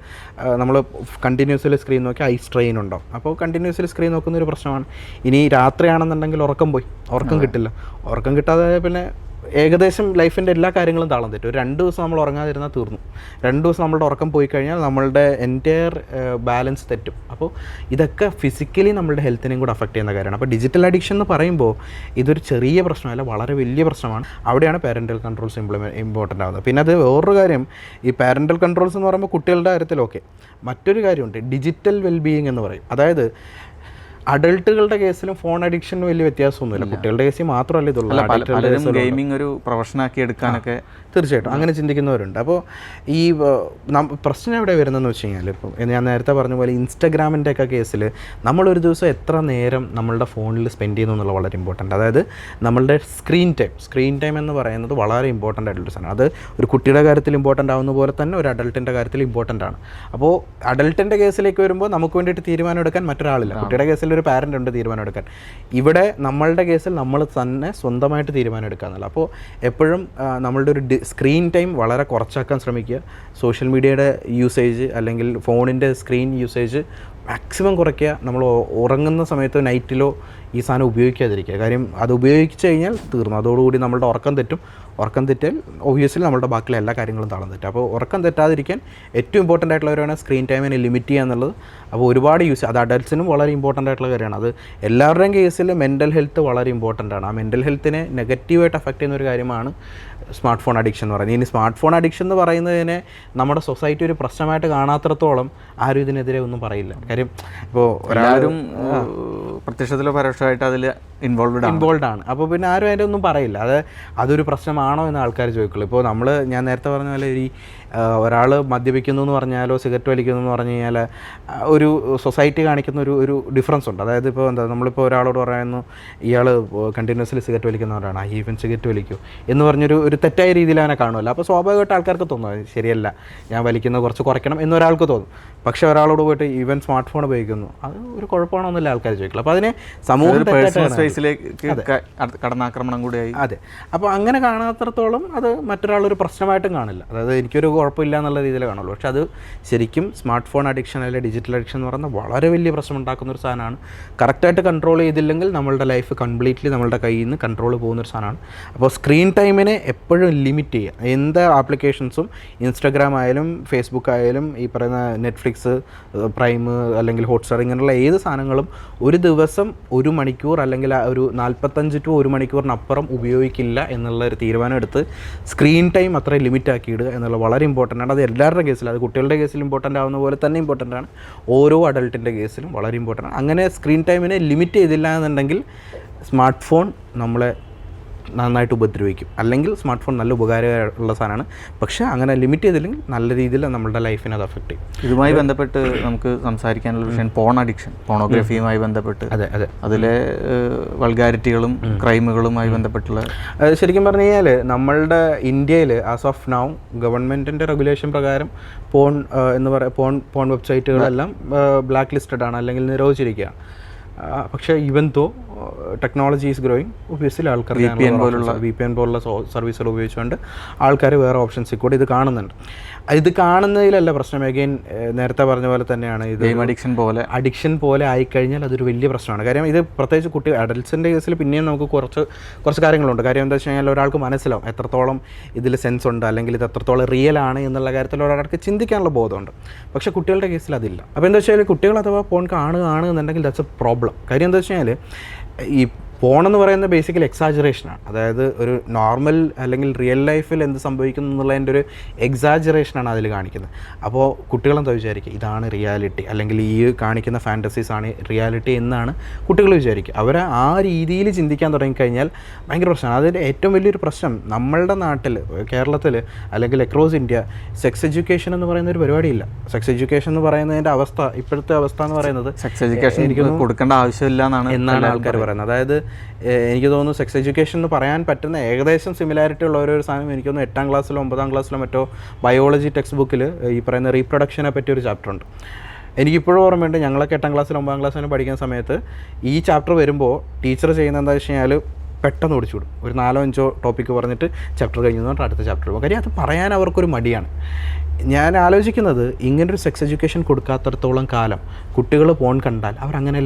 നമ്മൾ കണ്ടിന്യൂസ്ലി സ്ക്രീൻ നോക്കി ഐ സ്ട്രെയിൻ ഉണ്ടാവും. അപ്പോൾ കണ്ടിന്യൂസ്ലി സ്ക്രീൻ നോക്കുന്ന ഒരു പ്രശ്നമാണ്. ഇനി രാത്രിയാണെന്നുണ്ടെങ്കിൽ ഉറക്കം പോയി. ഉറക്കം കിട്ടില്ല. ഉറക്കം കിട്ടാതെ പിന്നെ ഏകദേശം ലൈഫിന്റെ എല്ലാ കാര്യങ്ങളും താളം തെറ്റും. ഒരു രണ്ട് ദിവസം നമ്മൾ ഉറങ്ങാതിരുന്നാൽ തീർന്നു. രണ്ട് ദിവസം നമ്മളുടെ ഉറക്കം പോയി കഴിഞ്ഞാൽ നമ്മളുടെ എന്റയർ ബാലൻസ് തെറ്റും. അപ്പോൾ ഇതൊക്കെ ഫിസിക്കലി നമ്മളുടെ ഹെൽത്തിനെയും കൂടെ അഫക്റ്റ് ചെയ്യുന്ന കാര്യമാണ്. അപ്പോൾ ഡിജിറ്റൽ അഡിക്ഷൻ എന്ന് പറയുമ്പോൾ ഇതൊരു ചെറിയ പ്രശ്നമല്ല വളരെ വലിയ പ്രശ്നമാണ്. അവിടെയാണ് പാരന്റൽ കൺട്രോൾസ് ഇംപ്ലിമെന്റ് ഇമ്പോർട്ടന്റ് ആവുന്നത്. പിന്നെ അത് വേറൊരു കാര്യം ഈ പാരന്റൽ കൺട്രോൾസ് എന്ന് പറയുമ്പോൾ കുട്ടികളുടെ കാര്യത്തിലൊക്കെ മറ്റൊരു കാര്യമുണ്ട് ഡിജിറ്റൽ വെൽബീയിങ് എന്ന് പറയും. അതായത് അഡൾട്ടുകളുടെ കേസിലും ഫോൺ അഡിക്ഷനും വലിയ വ്യത്യാസമൊന്നുമില്ല. കുട്ടികളുടെ കേസിൽ മാത്രമല്ല ഇതുള്ളൂ. ഗെയിമിംഗ് ഒരു പ്രൊഫഷനാക്കി എടുക്കാനൊക്കെ തീർച്ചയായിട്ടും. അങ്ങനെ ചിന്തിക്കുന്നവരുണ്ട്. അപ്പോൾ ഈ പ്രശ്നം എവിടെ വരുന്നതെന്ന് വെച്ച് കഴിഞ്ഞാൽ ഇപ്പം ഞാൻ നേരത്തെ പറഞ്ഞ പോലെ ഇൻസ്റ്റാഗ്രാമിന്റെ ഒക്കെ കേസിൽ നമ്മളൊരു ദിവസം എത്ര നേരം നമ്മളുടെ ഫോണിൽ സ്പെൻഡ് ചെയ്യുന്നു എന്നുള്ളത് വളരെ ഇമ്പോർട്ടന്റ് അതായത് നമ്മളുടെ സ്ക്രീൻ ടൈം സ്ക്രീൻ ടൈം എന്ന് പറയുന്നത് വളരെ ഇമ്പോർട്ടന്റ് ആയിട്ടുള്ള സാധനം. അത് ഒരു കുട്ടിയുടെ കാര്യത്തിൽ ഇമ്പോർട്ടന്റ് ആവുന്ന പോലെ തന്നെ ഒരു അഡൾട്ടിന്റെ കാര്യത്തിൽ ഇമ്പോർട്ടന്റ് ആണ്. അപ്പോൾ അഡൾട്ടിന്റെ കേസിലേക്ക് വരുമ്പോൾ നമുക്ക് വേണ്ടിയിട്ട് തീരുമാനം എടുക്കാൻ മറ്റൊരാളില്ല കുട്ടിയുടെ കേസിൽ ഒരു പാരന്റ് ഉണ്ട് തീരുമാനം എടുക്കാൻ ഇവിടെ നമ്മളുടെ കേസിൽ നമ്മൾ തന്നെ സ്വന്തമായിട്ട് തീരുമാനം എടുക്കുക അപ്പോൾ എപ്പോഴും നമ്മളുടെ ഒരു ഡി സ്ക്രീൻ ടൈം വളരെ കുറച്ചാക്കാൻ ശ്രമിക്കുക. സോഷ്യൽ മീഡിയയുടെ യൂസേജ് അല്ലെങ്കിൽ ഫോണിന്റെ സ്ക്രീൻ യൂസേജ് മാക്സിമം കുറയ്ക്കുക. നമ്മൾ ഉറങ്ങുന്ന സമയത്ത് നൈറ്റിലോ ഈ സാധനം ഉപയോഗിക്കാതിരിക്കുക. കാര്യം അത് ഉപയോഗിച്ച് കഴിഞ്ഞാൽ തീർന്നു. അതോടുകൂടി നമ്മളുടെ ഉറക്കം തെറ്റും. ഉറക്കം തെറ്റാൽ ഒബ്വിയസ്ലി നമ്മളുടെ ബാക്കിയുള്ള എല്ലാ കാര്യങ്ങളും താളം തെറ്റും. അപ്പോൾ ഉറക്കം തെറ്റാതിരിക്കാൻ ഏറ്റവും ഇമ്പോർട്ടന്റ് ആയിട്ടുള്ളവരാണ് സ്ക്രീൻ ടൈമിനെ ലിമിറ്റ് ചെയ്യുക എന്നുള്ളത്. അപ്പോൾ ഒരുപാട് യൂസ് അത് അഡൽട്ട്സിനും വളരെ ഇമ്പോർട്ടന്റ് ആയിട്ടുള്ള കാര്യമാണ്. അത് എല്ലാവരുടെയും കേസിൽ മെന്റൽ ഹെൽത്ത് വളരെ ഇമ്പോർട്ടന്റ് ആണ്. ആ മെന്റൽ ഹെൽത്തിനെ നെഗറ്റീവായിട്ട് അഫക്റ്റ് ചെയ്യുന്ന ഒരു കാര്യമാണ് സ്മാർട്ട് ഫോൺ അഡിക്ഷൻ എന്ന് പറയുന്നത്. ഇനി സ്മാർട്ട് ഫോൺ അഡിക്ഷൻ എന്ന് പറയുന്നതിനെ നമ്മുടെ സൊസൈറ്റി ഒരു പ്രശ്നമായിട്ട് കാണാത്രത്തോളം ആരും ഇതിനെതിരെ ഒന്നും പറയില്ല. കാര്യം ഇപ്പോൾ ഒരാളും പ്രത്യക്ഷത്തിലോ പരോക്ഷമായിട്ട് അതിൽ ഇൻവോൾവഡ് ആണ്. ഇൻവോൾവ് ആണ്. അപ്പോൾ പിന്നെ ആരും അതിന്റെ ഒന്നും പറയില്ല. അത് അതൊരു പ്രശ്നമാണോ എന്ന് ആൾക്കാർ ചോദിക്കുള്ളൂ. ഇപ്പോൾ നമ്മൾ ഞാൻ നേരത്തെ പറഞ്ഞ പോലെ ഈ ഒരാൾ മദ്യപിക്കുന്നു എന്ന് പറഞ്ഞാലോ സിഗരറ്റ് വലിക്കുന്നു എന്ന് പറഞ്ഞു കഴിഞ്ഞാൽ ഒരു സൊസൈറ്റി കാണിക്കുന്ന ഒരു ഒരു ഡിഫറൻസ് ഉണ്ട്. അതായത് ഇപ്പോൾ എന്താ നമ്മളിപ്പോൾ ഒരാളോട് പറയുന്നു ഇയാൾ കണ്ടിന്യൂസ്ലി സിഗരറ്റ് വലിക്കുന്നവരാണ്. ആ ഈവൻ സിഗരറ്റ് വലിക്കൂ. എന്ന് പറഞ്ഞൊരു ഒരു തെറ്റായ രീതിയിൽ അവനെ കാണുമല്ലോ. അപ്പോൾ സ്വാഭാവികമായിട്ട് ആൾക്കാർക്ക് തോന്നും ശരിയല്ല. ഞാൻ വലിക്കുന്നത് കുറച്ച് കുറയ്ക്കണം എന്നൊരാൾക്ക് തോന്നും. പക്ഷേ ഒരാളോട് പോയിട്ട് ഈവൻ സ്മാർട്ട് ഫോൺ ഉപയോഗിക്കുന്നു. അത് ഒരു കുഴപ്പമാണോ എന്നല്ല ആൾക്കാർ ചോദിക്കുള്ളൂ. അപ്പോൾ അതിനെ സമൂഹം സ്പേസിലേക്ക് കടന്നാക്രമണം കൂടിയായി. അതെ. അപ്പോൾ അങ്ങനെ കാണാത്തടത്തോളം അത് മറ്റൊരാളൊരു പ്രശ്നമായിട്ടും കാണില്ല. അതായത് എനിക്കൊരു കുഴപ്പമില്ല എന്നുള്ള രീതിയിൽ കാണുള്ളൂ. പക്ഷെ അത് ശരിക്കും സ്മാർട്ട് ഫോൺ അഡിക്ഷൻ അല്ലെങ്കിൽ ഡിജിറ്റൽ അഡിക്ഷൻ എന്ന് പറയുന്നത് വളരെ വലിയ പ്രശ്നം ഉണ്ടാക്കുന്ന ഒരു സാധനമാണ്. കറക്റ്റായിട്ട് കൺട്രോൾ ചെയ്തില്ലെങ്കിൽ നമ്മളുടെ ലൈഫ് കംപ്ലീറ്റ്ലി നമ്മളുടെ കയ്യിൽ നിന്ന് കൺട്രോൾ പോകുന്ന ഒരു സാധനമാണ്. അപ്പോൾ സ്ക്രീൻ ടൈമിനെ എപ്പോഴും ലിമിറ്റ് ചെയ്യുക. എന്ത് ആപ്ലിക്കേഷൻസും ഇൻസ്റ്റാഗ്രാം ആയാലും ഫേസ്ബുക്ക് ആയാലും ഈ പറയുന്ന നെറ്റ്ഫ്ലിക്സ് പ്രൈം അല്ലെങ്കിൽ ഹോട്ട്സ്റ്റാർ ഇങ്ങനെയുള്ള ഏത് സാധനങ്ങളും ഒരു ദിവസം ഒരു മണിക്കൂർ അല്ലെങ്കിൽ ഒരു നാൽപ്പത്തഞ്ച് ടു ഒരു മണിക്കൂറിനപ്പുറം ഉപയോഗിക്കില്ല എന്നുള്ള ഒരു തീരുമാനം എടുത്ത് സ്ക്രീൻ ടൈം അത്രയും ലിമിറ്റ് ആക്കിയിടുക എന്നുള്ള വളരെ ഇമ്പോർട്ടന്റ് ആണ്. അത് എല്ലാവരുടെ കേസിലും അത് കുട്ടികളുടെ കേസിൽ ഇമ്പോർട്ടന്റ് ആവുന്ന പോലെ തന്നെ ഇമ്പോർട്ടന്റ് ആണ്. ഓരോ അഡൾട്ടിന്റെ കേസിലും വളരെ ഇമ്പോർട്ടന്റ് ആണ്. അങ്ങനെ സ്ക്രീൻ ടൈമിനെ ലിമിറ്റ് ചെയ്തില്ല എന്നുണ്ടെങ്കിൽ സ്മാർട്ട് ഫോൺ നമ്മളെ നന്നായിട്ട് ഉപദ്രവിക്കും. അല്ലെങ്കിൽ സ്മാർട്ട് ഫോൺ നല്ല ഉപകാരമുള്ള സാധനമാണ്. പക്ഷേ അങ്ങനെ ലിമിറ്റ് ചെയ്തില്ലെങ്കിൽ നല്ല രീതിയിൽ നമ്മുടെ ലൈഫിനെ അത് അഫക്റ്റ് ചെയ്യും. ഇതുമായി ബന്ധപ്പെട്ട് നമുക്ക് സംസാരിക്കാനുള്ള വിഷയം പോൺ അഡിക്ഷൻ പോണോഗ്രഫിയുമായി ബന്ധപ്പെട്ട്. അതെ അതെ. അതിലെ വൾഗാരിറ്റികളും ക്രൈമുകളുമായി ബന്ധപ്പെട്ടുള്ള ശരിക്കും പറഞ്ഞു കഴിഞ്ഞാൽ നമ്മളുടെ ഇന്ത്യയിൽ ആസ് ഓഫ് നൗ ഗവൺമെന്റിന്റെ റെഗുലേഷൻ പ്രകാരം പോൺ എന്ന് പറയുക പോൺ പോൺ വെബ്സൈറ്റുകളെല്ലാം ബ്ലാക്ക് ലിസ്റ്റഡ് ആണ് അല്ലെങ്കിൽ നിരോധിച്ചിരിക്കുകയാണ്. പക്ഷേ even though technology is growing obviously ആൾക്കാർ വി പി എൻ പോലുള്ള വി പി എൻ പോലുള്ള സർവീസുകൾ ഉപയോഗിച്ചുകൊണ്ട് ആൾക്കാർ വേറെ ഓപ്ഷൻസിൽ കൂടി ഇത് കാണുന്നുണ്ട്. ഇത് കാണുന്നതിലല്ല പ്രശ്നം. അഗെയിൻ നേരത്തെ പറഞ്ഞ പോലെ തന്നെയാണ് ഇത് അഡിക്ഷൻ പോലെ. അഡിക്ഷൻ പോലെ ആയിക്കഴിഞ്ഞാൽ അതൊരു വലിയ പ്രശ്നമാണ്. കാര്യം ഇത് പ്രത്യേകിച്ച് കുട്ടി അഡൽസിന്റെ കേസിൽ പിന്നെയും നമുക്ക് കുറച്ച് കുറച്ച് കാര്യങ്ങളുണ്ട്. കാര്യം എന്താ വെച്ച് കഴിഞ്ഞാൽ ഒരാൾക്ക് മനസ്സിലാവും എത്രത്തോളം ഇതിൽ സെൻസ് ഉണ്ട് അല്ലെങ്കിൽ ഇത് എത്രത്തോളം റിയൽ ആണ് എന്നുള്ള കാര്യത്തിൽ ഒരാൾക്ക് ചിന്തിക്കാനുള്ള ബോധമുണ്ട്. പക്ഷേ കുട്ടികളുടെ കേസിൽ അതില്ല. അപ്പോൾ എന്താ വെച്ചാൽ കുട്ടികൾ അഥവാ ഫോൺ കാണുകയാണെന്നുണ്ടെങ്കിൽ എന്നുണ്ടെങ്കിൽ ദാറ്റ്സ് എ പ്രോബ്ലം കാര്യം എന്താ വെച്ച് കഴിഞ്ഞാൽ ഈ ഫോൺ എന്ന് പറയുന്നത് ബേസിക്കലി എക്സാജറേഷനാണ് അതായത് ഒരു നോർമൽ അല്ലെങ്കിൽ റിയൽ ലൈഫിൽ എന്ത് സംഭവിക്കുന്നു എന്നുള്ളതിന്റെ ഒരു എക്സാജറേഷനാണ് അതിൽ കാണിക്കുന്നത്. അപ്പോൾ കുട്ടികളെന്താ വിചാരിക്കുക? ഇതാണ് റിയാലിറ്റി അല്ലെങ്കിൽ ഈ കാണിക്കുന്ന ഫാന്റസീസ് ആണ് റിയാലിറ്റി എന്നാണ് കുട്ടികൾ വിചാരിക്കുക. അവർ ആ രീതിയിൽ ചിന്തിക്കാൻ തുടങ്ങിക്കഴിഞ്ഞാൽ ഭയങ്കര പ്രശ്നമാണ്. അതിന്റെ ഏറ്റവും വലിയൊരു പ്രശ്നം നമ്മളുടെ നാട്ടിൽ കേരളത്തിൽ അല്ലെങ്കിൽ അക്രോസ് ഇന്ത്യ സെക്സ് എഡ്യൂക്കേഷൻ എന്ന് പറയുന്ന ഒരു പരിപാടിയില്ല. സെക്സ് എഡ്യൂക്കേഷൻ എന്ന് പറയുന്നതിന്റെ അവസ്ഥ ഇപ്പോഴത്തെ അവസ്ഥ എന്ന് പറയുന്നത് സെക്സ് എഡ്യൂക്കേഷൻ എനിക്ക് കൊടുക്കേണ്ട ആവശ്യമില്ല എന്നാണ് എന്നാണ് ആൾക്കാർ പറയുന്നത്. അതായത് എനിക്ക് തോന്നുന്നു സെക്സ് എഡ്യൂക്കേഷൻ എന്ന് പറയാൻ പറ്റുന്ന ഏകദേശം സിമിലാരിറ്റി ഉള്ള ഒരു സാധനം എനിക്ക് തോന്നുന്നു എട്ടാം ക്ലാസ്സിലോ ഒമ്പതാം ക്ലാസ്സിലോ മറ്റോ ബയോളജി ടെക്സ്റ്റ് ബുക്കിൽ ഈ പറയുന്ന റീപ്രൊഡക്ഷനെ പറ്റി ഒരു ചാപ്റ്റർ ഉണ്ട്. എനിക്കിപ്പോഴും ഓർമ്മയുണ്ട് ഞങ്ങളൊക്കെ എട്ടാം ക്ലാസ്സിലും ഒമ്പതാം ക്ലാസ്സിലും പഠിക്കുന്ന സമയത്ത് ഈ ചാപ്റ്റർ വരുമ്പോൾ ടീച്ചർ ചെയ്യുന്ന എന്താ വെച്ച് കഴിഞ്ഞാൽ പെട്ടെന്ന് ഓടിച്ചു വിടും. ഒരു നാലോ അഞ്ചോ ടോപ്പിക്ക് പറഞ്ഞിട്ട് ചാപ്റ്റർ കഴിഞ്ഞു പറഞ്ഞിട്ട് അടുത്ത ചാപ്റ്റർ കാര്യം അത് പറയാൻ അവർക്കൊരു മടിയാണ്. ഞാൻ ആലോചിക്കുന്നത് ഇങ്ങനൊരു സെക്സ് എഡ്യൂക്കേഷൻ കൊടുക്കാത്തടത്തോളം കാലം കുട്ടികൾ ഫോൺ കണ്ടാൽ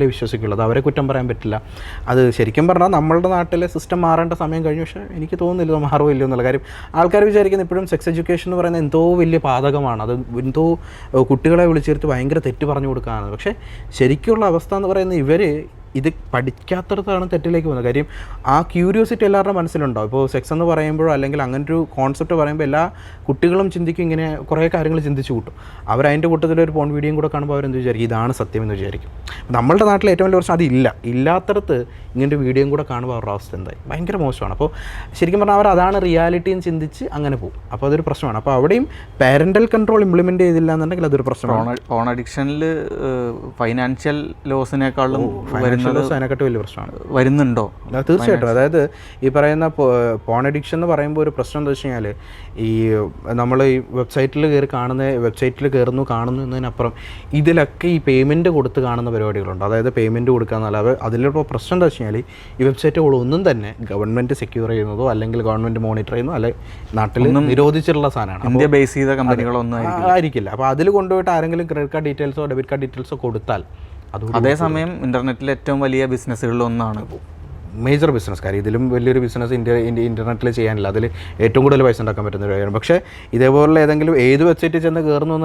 വിശ്വസിക്കുള്ളൂ അത് അവരെ കുറ്റം പറയാൻ പറ്റില്ല. അത് ശരിക്കും പറഞ്ഞാൽ നമ്മളുടെ നാട്ടിലെ സിസ്റ്റം മാറേണ്ട സമയം കഴിഞ്ഞു. പക്ഷേ എനിക്ക് തോന്നുന്നില്ല മാറുമില്ല എന്നുള്ള കാര്യം. ആൾക്കാർ വിചാരിക്കുന്നത് ഇപ്പോഴും സെക്സ് എഡ്യൂക്കേഷൻ എന്ന് പറയുന്നത് എന്തോ വലിയ പാതകമാണ്. അത് എന്തോ കുട്ടികളെ വിളിച്ചെടുത്ത് ഭയങ്കര തെറ്റ് പറഞ്ഞു കൊടുക്കാനാണ്. പക്ഷേ ശരിക്കുള്ള അവസ്ഥ എന്ന് പറയുന്നത് ഇവർ ഇത് പഠിക്കാത്തടത്താണ് തെറ്റിലേക്ക് പോകുന്നത്. കാര്യം ആ ക്യൂരിയോസിറ്റി എല്ലാവരുടെ മനസ്സിലുണ്ടാവും ഇപ്പോൾ സെക്സ് എന്ന് പറയുമ്പോഴോ അല്ലെങ്കിൽ അങ്ങനെ ഒരു കോൺസെപ്റ്റ് പറയുമ്പോൾ എല്ലാ കുട്ടികളും ചിന്തിക്കും ഇങ്ങനെ കുറേ കാര്യങ്ങൾ ചിന്തിച്ചു കൂട്ടും. അവർ അതിന്റെ കൂട്ടത്തിൽ ഒരു പോൺ വീഡിയോയും കൂടെ കാണുമ്പോൾ അവരെന്ത് വിചാരിക്കും? ഇതാണ് സത്യം എന്ന് വിചാരിക്കും. നമ്മളുടെ നാട്ടിൽ ഏറ്റവും വലിയ പ്രശ്നം അതില്ല. ഇല്ലാത്തടത്ത് ഇങ്ങനൊരു വീഡിയോയും കൂടെ കാണുമ്പോൾ അവരുടെ അവസ്ഥ എന്തായി? ഭയങ്കര മോശമാണ്. അപ്പോൾ ശരിക്കും പറഞ്ഞാൽ അവർ അതാണ് റിയാലിറ്റി എന്ന് ചിന്തിച്ച് അങ്ങനെ പോകും. അപ്പോൾ അതൊരു പ്രശ്നമാണ്. അപ്പോൾ അവിടെയും പാരന്റൽ കൺട്രോൾ ഇംപ്ലിമെന്റ് ചെയ്തില്ല എന്നുണ്ടെങ്കിൽ അതൊരു പ്രശ്നമാണ്. ഓൺ അഡിക്ഷനിൽ ഫൈനാൻഷ്യൽ ലോസിനേക്കാളും വരുന്നത് അതിനെക്കാട്ടും വലിയ പ്രശ്നമാണ്. വരുന്നുണ്ടോ? തീർച്ചയായിട്ടും. അതായത് ഈ പറയുന്ന പോൺ അഡിക്ഷൻ എന്ന് പറയുമ്പോൾ ഒരു പ്രശ്നം എന്താ വെച്ച് കഴിഞ്ഞാൽ ഈ നമ്മൾ ഈ വെബ്സൈറ്റിൽ കയറി കാണുന്ന വെബ്സൈറ്റിൽ കയറുന്നു കാണുന്നു എന്നതിനപ്പുറം ഇതിലൊക്കെ ഈ പേയ്മെന്റ് കൊടുത്ത് കാണുന്ന പരിപാടികളുണ്ട്. അതായത് പേയ്മെന്റ് കൊടുക്കുക എന്നല്ലാതെ അതിലിപ്പോൾ പ്രശ്നം എന്താ വെച്ച് കഴിഞ്ഞാൽ ഈ വെബ്സൈറ്റുകളൊന്നും തന്നെ ഗവൺമെന്റ് സെക്യൂർ ചെയ്യുന്നതോ അല്ലെങ്കിൽ ഗവൺമെന്റ് മോണിറ്റർ ചെയ്യുന്നതോ അല്ലെ നാട്ടിൽ നിരോധിച്ചിട്ടുള്ള സാധനമാണ്. ഇന്ത്യ ബേസ് ചെയ്ത കമ്പനികളൊന്നും ആയിരിക്കും ആയിരിക്കില്ല. അപ്പോൾ അതിൽ കൊണ്ടുപോയിട്ട് ആരെങ്കിലും ക്രെഡിറ്റ് കാർഡ് ഡീറ്റെയിൽസോ ഡെബിറ്റ് കാർഡ് ഡീറ്റെയിൽസോ കൊടുത്താൽ അതേസമയം ഇന്റർനെറ്റിലെ ഏറ്റവും വലിയ ബിസിനസ്സുകളിൽ ഒന്നാണ്. മേജർ ബിസിനസ് കാര്യം. ഇതിലും വലിയൊരു ബിസിനസ് ഇന്ത്യ ഇന്റർനെറ്റിൽ ചെയ്യാനില്ല. അതിൽ ഏറ്റവും കൂടുതൽ പൈസ ഉണ്ടാക്കാൻ പറ്റുന്ന ഒരു കാര്യമാണ്. പക്ഷേ ഇതേപോലുള്ള ഏതെങ്കിലും ഏത് വെബ്സൈറ്റിൽ ചെന്ന് കയറുന്നു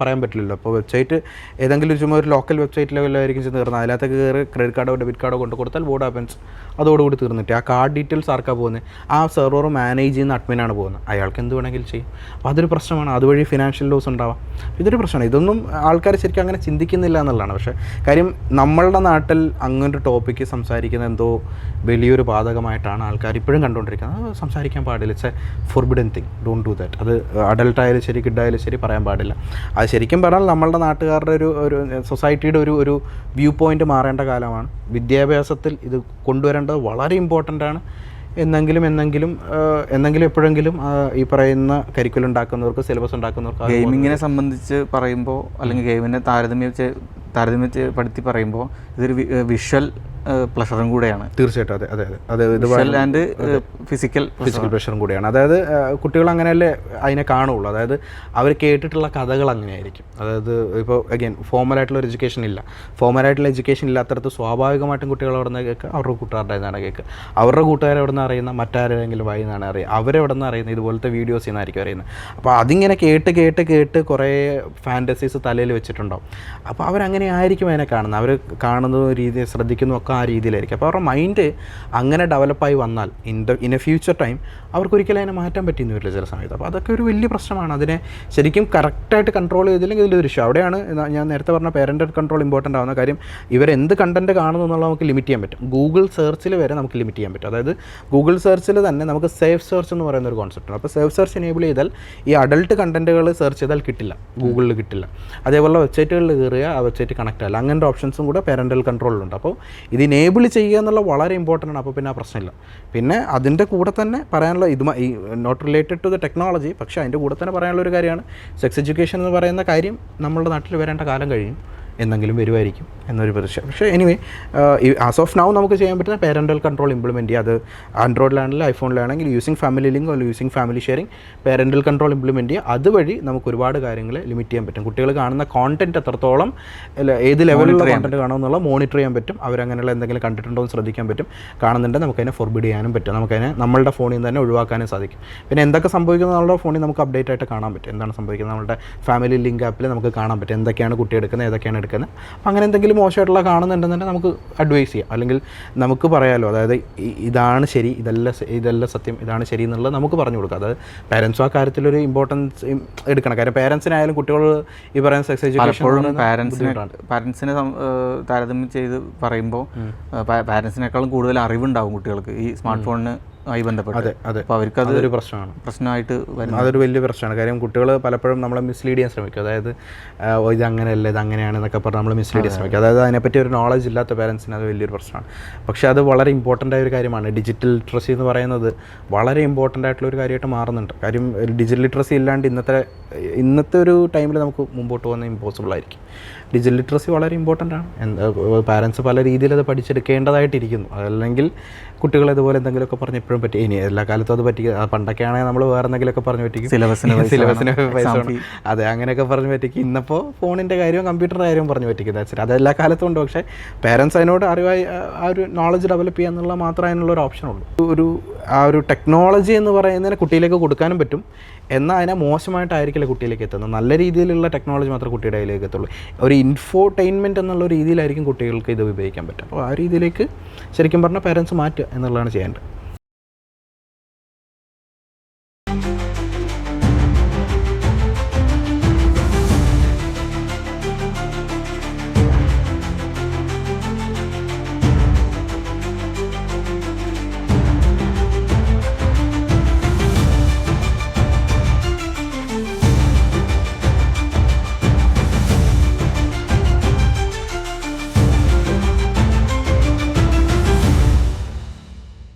പറയാൻ പറ്റില്ലല്ലോ. അപ്പോൾ വെബ്സൈറ്റ് ഏതെങ്കിലും ചുമ്മാ ഒരു ലോക്കൽ വെബ്സൈറ്റ് ലെവലിലായിരിക്കും ചെന്ന് കയറുന്നത് അതിനകത്ത് കയറി ക്രെഡിറ്റ് കാർഡോ ഡെബിറ്റ് കാർഡോ കൊണ്ട് കൊടുത്താൽ ബോർഡ് ആപ്പൻസ് അതോടുകൂടി തീർന്നിട്ട് ആ കാർഡ് ഡീറ്റെയിൽസ് ആർക്കാണ് പോകുന്നത്? ആ സെർവർ മാനേജ് ചെയ്യുന്ന അഡ്മിനാണ് പോകുന്നത്. അയാൾക്ക് എന്ത് വേണമെങ്കിലും ചെയ്യും. അപ്പോൾ അതൊരു പ്രശ്നമാണ്. അതുവഴി ഫിനാൻഷ്യൽ ലോസ് ഉണ്ടാവാം. ഇതൊരു പ്രശ്നമാണ്. ഇതൊന്നും ആൾക്കാർ ശരിക്കും അങ്ങനെ ചിന്തിക്കുന്നില്ല എന്നുള്ളതാണ്. പക്ഷേ കാര്യം നമ്മളുടെ നാട്ടിൽ അങ്ങനൊരു ടോപ്പിക്ക് സംസാരിക്കുന്ന എന്തോ വലിയൊരു ബാധകമായിട്ടാണ് ആൾക്കാർ ഇപ്പോഴും കണ്ടുകൊണ്ടിരിക്കുന്നത്. അത് സംസാരിക്കാൻ പാടില്ല. It's a forbidden thing don't do that അത് അഡൽട്ടായാലും ശരി കിഡായാലും ശരി പറയാൻ പാടില്ല. അത് ശരിക്കും പറഞ്ഞാൽ നമ്മളുടെ നാട്ടുകാരുടെ ഒരു ഒരു സൊസൈറ്റിയുടെ ഒരു ഒരു വ്യൂ പോയിന്റ് മാറേണ്ട കാലമാണ്. വിദ്യാഭ്യാസത്തിൽ ഇത് കൊണ്ടുവരേണ്ടത് വളരെ ഇമ്പോർട്ടന്റ് ആണ്. എന്നെങ്കിലും എന്നെങ്കിലും എന്നെങ്കിലും എപ്പോഴെങ്കിലും ഈ പറയുന്ന കരിക്കുലം ഉണ്ടാക്കുന്നവർക്ക് സിലബസ് ഉണ്ടാക്കുന്നവർക്ക് ഗെയിമിങ്ങിനെ സംബന്ധിച്ച് പറയുമ്പോൾ അല്ലെങ്കിൽ ഗെയിമിനെ താരതമ്യം താരതമ്യം പഠിത്തി പറയുമ്പോൾ ഇതൊരു വിഷ്വൽ പ്ലഷറും കൂടെയാണ്. തീർച്ചയായിട്ടും. അതെ അതെ അതെ. അതെ ആൻഡ് ഫിസിക്കൽ ഫിസിക്കൽ പ്രഷറും കൂടെയാണ്. അതായത് കുട്ടികൾ അങ്ങനെയല്ലേ അതിനെ കാണുള്ളൂ. അതായത് അവർ കേട്ടിട്ടുള്ള കഥകൾ അങ്ങനെയായിരിക്കും. അതായത് ഇപ്പോൾ അഗൈൻ ഫോമലായിട്ടുള്ള ഒരു എഡ്യൂക്കേഷൻ ഇല്ല. ഫോമലായിട്ടുള്ള എഡ്യൂക്കേഷൻ ഇല്ലാത്തടത്ത് സ്വാഭാവികമായിട്ടും കുട്ടികൾ അവിടെ നിന്ന് കേൾക്കുക അവരുടെ കൂട്ടുകാരുടെ നിന്നാണ് കേൾക്കുക അവരുടെ കൂട്ടുകാരെ എവിടെ നിന്ന് അറിയുന്ന മറ്റാരെങ്കിലും വഴി നിന്നാണ് അറിയുക അവരെവിടെ നിന്ന് അറിയുന്നത്? ഇതുപോലത്തെ വീഡിയോസിൽ നിന്നായിരിക്കും അറിയുന്നത്. അപ്പോൾ അതിങ്ങനെ കേട്ട് കേട്ട് കേട്ട് കുറേ ഫാന്റസീസ് തലയിൽ വെച്ചിട്ടുണ്ടാവും. അപ്പോൾ അവരങ്ങനെ ആയിരിക്കും അതിനെ കാണുന്നത്. അവർ കാണുന്ന രീതി ശ്രദ്ധിക്കുന്നതും ഒക്കെ ആ രീതിയിലായിരിക്കും. അപ്പോൾ അവരുടെ മൈൻഡ് അങ്ങനെ ഡെവലപ്പായി വന്നാൽ in the in a future time അവർക്കൊരിക്കലും അതിനെ മാറ്റാൻ പറ്റിയെന്ന് വരില്ല ചില സമയത്ത്. അപ്പോൾ അതൊക്കെ ഒരു വലിയ പ്രശ്നമാണ്. അതിനെ ശരിക്കും കറക്റ്റായിട്ട് കൺട്രോൾ ചെയ്തില്ലെങ്കിൽ ഇതിലൊരു ഇഷ്യൂ അവിടെയാണ് ഞാൻ നേരത്തെ പറഞ്ഞ പേരന്റ് കൺട്രോൾ ഇമ്പോർട്ടന്റ് ആവുന്ന കാര്യം. ഇവരെന്ത് കണ്ടന്റ് കാണുന്നു എന്നുള്ളത് നമുക്ക് ലിമിറ്റ് ചെയ്യാൻ പറ്റും. ഗൂഗിൾ സെർച്ചിൽ വരെ നമുക്ക് ലിമിറ്റ് ചെയ്യാൻ പറ്റും. അതായത് ഗൂഗിൾ സെർച്ചിൽ തന്നെ നമുക്ക് സേഫ് സെർച്ച് എന്ന് പറയുന്ന ഒരു കോൺസെപ്റ്റ് ഉണ്ട്. അപ്പോൾ സേഫ് സെർച്ച് എനേബിൾ ചെയ്താൽ ഈ അഡൾട്ട് കണ്ടന്റുകൾ സെർച്ച് ചെയ്താൽ കിട്ടില്ല. ഗൂഗിളിൽ കിട്ടില്ല. അതേപോലെ വെബ്സൈറ്റുകളിൽ കയറുക ആ വെബ്സൈറ്റ് കണക്ട് ആയാലും അങ്ങനത്തെ ഓപ്ഷൻസും കൂടെ പേരന്റൽ കൺട്രോളിലുണ്ട് അപ്പോൾ ഇത് ഇനേബിൾ ചെയ്യുക എന്നുള്ള വളരെ ഇമ്പോർട്ടന്റ് ആണ്. അപ്പോൾ പിന്നെ ആ പ്രശ്നമില്ല. പിന്നെ അതിന്റെ കൂടെ തന്നെ പറയാനുള്ള ഇത് ഈ not related to the technology പക്ഷേ അതിന്റെ കൂടെ തന്നെ പറയാനുള്ള ഒരു കാര്യമാണ്. സെക്സ് എഡ്യൂക്കേഷൻ എന്ന് പറയുന്ന കാര്യം നമ്മളുടെ നാട്ടിൽ വരേണ്ട കാലം കഴിയും. എന്നെങ്കിലും വരുമായിരിക്കും എന്നൊരു പ്രതീക്ഷ. പക്ഷേ എനിവേ ആസ് ഓഫ് നൗ നമുക്ക് ചെയ്യാൻ പറ്റുന്ന പേരന്റൽ കൺട്രോൾ ഇംപ്ലിമെന്റ് ചെയ്യുക അത് ആൻഡ്രോയിഡിലാണെങ്കിൽ ഐഫോണിലാണെങ്കിൽ യൂസിങ് ഫാമിലി ലിങ്ക് അല്ലെങ്കിൽ using family sharing parental control implement ചെയ്യുക അതുവഴി നമുക്ക് ഒരുപാട് കാര്യങ്ങൾ ലിമിറ്റ് ചെയ്യാൻ പറ്റും. കുട്ടികൾ കാണുന്ന കോണ്ടന്റ് എത്രത്തോളം ഏത് ലെവലിലുള്ള കോണ്ടന്റ് കാണുമെന്നുള്ള മോണിറ്റർ ചെയ്യാൻ പറ്റും. അവരങ്ങനെയുള്ള എന്തെങ്കിലും കണ്ടിട്ടുണ്ടോ എന്ന് ശ്രദ്ധിക്കാൻ പറ്റും. കാണുന്നുണ്ടെങ്കിൽ നമുക്കതിനെ ഫോർബിഡ് ചെയ്യാനും പറ്റും. നമുക്കതിനെ നമ്മളുടെ ഫോണിൽ നിന്ന് തന്നെ ഒഴിവാക്കാനും സാധിക്കും. പിന്നെ എന്തൊക്കെ സംഭവിക്കുന്നത് നമ്മുടെ ഫോണിൽ നമുക്ക് അപ്ഡേറ്റ് ആയിട്ട് കാണാൻ പറ്റും. എന്താണ് സംഭവിക്കുന്നത്? നമ്മുടെ ഫാമിലി ലിങ്ക് ആപ്പിൽ നമുക്ക് കാണാൻ പറ്റും. എന്തൊക്കെയാണ് കുട്ടി എടുക്കുന്നത്? ഏതൊക്കെയാണ് എടുക്കുന്നത്? അപ്പം അങ്ങനെ എന്തെങ്കിലും മോശമായിട്ടുള്ള കാണുന്നുണ്ടെന്നുണ്ടെങ്കിൽ നമുക്ക് അഡ്വൈസ് ചെയ്യാം. അല്ലെങ്കിൽ നമുക്ക് പറയാമല്ലോ അതായത് ഇതാണ് ശരി ഇതല്ല ഇതല്ല സത്യം ഇതാണ് ശരി എന്നുള്ളത് നമുക്ക് പറഞ്ഞു കൊടുക്കാം. അതായത് പാരൻസും ആ കാര്യത്തിലൊരു ഇമ്പോർട്ടൻസ് എടുക്കണം. കാര്യം പാരൻസിനായാലും കുട്ടികൾ ഈ പറയുന്ന സെക്സ് എഡ്യൂക്കേഷൻ പാരൻസിനെ പാരൻസിനെ താരതമ്യം ചെയ്ത് പറയുമ്പോൾ പാരൻസിനേക്കാളും കൂടുതൽ അറിവുണ്ടാവും കുട്ടികൾക്ക്. ഈ സ്മാർട്ട് ഫോണിന് ആയി ബന്ധപ്പെട്ട്. അതെ അതെ. അപ്പോൾ അവർക്കത് അതൊരു പ്രശ്നമാണ്. പ്രശ്നമായിട്ട് അതൊരു വലിയ പ്രശ്നമാണ്. കാര്യം കുട്ടികൾ പലപ്പോഴും നമ്മളെ മിസ്ലീഡ് ചെയ്യാൻ ശ്രമിക്കും. അതായത് ഇത് അങ്ങനെയല്ല ഇത് അങ്ങനെയാണ് എന്നൊക്കെ പറഞ്ഞ് നമ്മൾ മിസ്ലീഡ് ചെയ്യാൻ ശ്രമിക്കും. അതായത് അതിനെപ്പറ്റി ഒരു നോളജ് ഇല്ലാത്ത പേരൻസിന് അത് വലിയൊരു പ്രശ്നമാണ്. പക്ഷേ അത് വളരെ ഇമ്പോർട്ടന്റ് ആയ ഒരു കാര്യമാണ്. ഡിജിറ്റൽ ലിറ്ററസി എന്ന് പറയുന്നത് വളരെ ഇമ്പോർട്ടന്റ് ആയിട്ടുള്ള ഒരു കാര്യമായിട്ട് മാറുന്നുണ്ട്. കാര്യം ഡിജിറ്റൽ ലിറ്ററസി ഇല്ലാണ്ട് ഇന്നത്തെ ഇന്നത്തെ ഒരു ടൈമിൽ നമുക്ക് മുമ്പോട്ട് പോകുന്നത് ഇമ്പോസിബിൾ ആയിരിക്കും. ഡിജിറ്റൽ ലിറ്ററസി വളരെ ഇമ്പോർട്ടന്റ് ആണ്. എന്താ പാരൻസ് പല രീതിയിൽ അത് പഠിച്ചെടുക്കേണ്ടതായിട്ടിരിക്കുന്നു. അല്ലെങ്കിൽ കുട്ടികൾ ഇതുപോലെ എന്തെങ്കിലുമൊക്കെ പറഞ്ഞ് എപ്പോഴും പറ്റി ഇനി എല്ലാ കാലത്തും അത് പറ്റി പണ്ടൊക്കെ ആണെങ്കിൽ നമ്മൾ വേറെ എന്തെങ്കിലുമൊക്കെ പറഞ്ഞു പറ്റിക്കും. സിലബസിന് സിലബസിന് പൈസ അതെ അങ്ങനെയൊക്കെ പറഞ്ഞു പറ്റിക്കും. ഇന്നിപ്പോൾ ഫോണിന്റെ കാര്യവും കമ്പ്യൂട്ടറിന്റെ കാര്യവും പറഞ്ഞു പറ്റിക്കും. ദാറ്റ്സ് അത് എല്ലാ കാലത്തും ഉണ്ട്. പക്ഷേ പാരൻസ് അതിനോട് അറിവായി ആ- ആ ഒരു നോളജ് ഡെവലപ്പ് ചെയ്യുക എന്നുള്ള മാത്രമേ അതിനുള്ള ഒരു ഓപ്ഷൻ ഉള്ളൂ. ഒരു ആ ഒരു ടെക്നോളജി എന്ന് പറയുന്നതിന് കുട്ടിയിലേക്ക് കൊടുക്കാനും പറ്റും. എന്നാൽ അതിനെ മോശമായിട്ടായിരിക്കില്ല കുട്ടിയിലേക്ക് എത്തുന്നത്? നല്ല രീതിയിലുള്ള ടെക്നോളജി മാത്രമേ കുട്ടിയുടെ കയ്യിലേക്ക് എത്തുള്ളൂ ഒരു ഇൻഫോർടൈൻമെന്റ് എന്നുള്ള രീതിയിലായിരിക്കും കുട്ടികൾക്ക് ഇത് ഉപയോഗിക്കാൻ പറ്റും അപ്പോൾ ആ രീതിയിലേക്ക് ശരിക്കും പറഞ്ഞാൽ പേരൻസ് മാറ്റുക എന്നുള്ളതാണ് ചെയ്യേണ്ടത്.